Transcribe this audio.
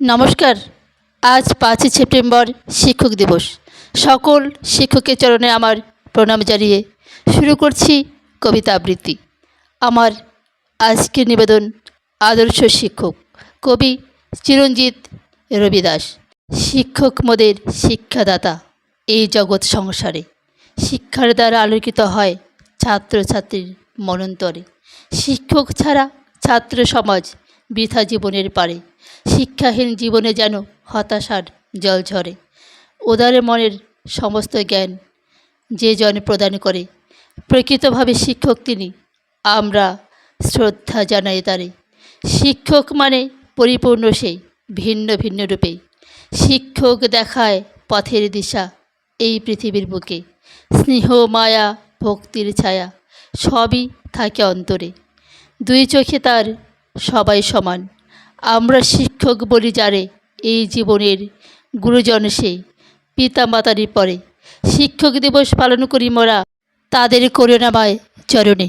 নমস্কার। আজ পাঁচই সেপ্টেম্বর শিক্ষক দিবস। সকল শিক্ষকের চরণে আমার প্রণাম জানিয়ে শুরু করছি কবিতা আবৃত্তি। আমার আজকের নিবেদন আদর্শ শিক্ষক কবি চিরঞ্জিত রবিদাস। শিক্ষক মোদের শিক্ষাদাতা এই জগৎ সংসারে। শিক্ষার দ্বারা আলোকিত হয় ছাত্রছাত্রীর মনন্তরে। শিক্ষক ছাড়া ছাত্র সমাজ বৃথা জীবনের পারে। শিক্ষাহীন জীবনে যেন হতাশার জল ঝরে। উদারে মনের সমস্ত জ্ঞান যে জন প্রদান করে, প্রকৃতভাবে শিক্ষক তিনি। আমরা শ্রদ্ধা জানাই তারে। শিক্ষক মানে পরিপূর্ণ সে, ভিন্ন ভিন্ন রূপে। শিক্ষক দেখায় পথের দিশা, এই পৃথিবীর বুকে। স্নেহ, মায়া, ভক্তির ছায়া, সবই থাকে অন্তরে। দুই চোখে তার সবাই সমান। আমরা শিক্ষক বলি যারে এই জীবনের গুরুজন সে পিতা মাতারই পরে। শিক্ষক দিবস পালন করি মোরা, তাদের করুণাময় চরণে।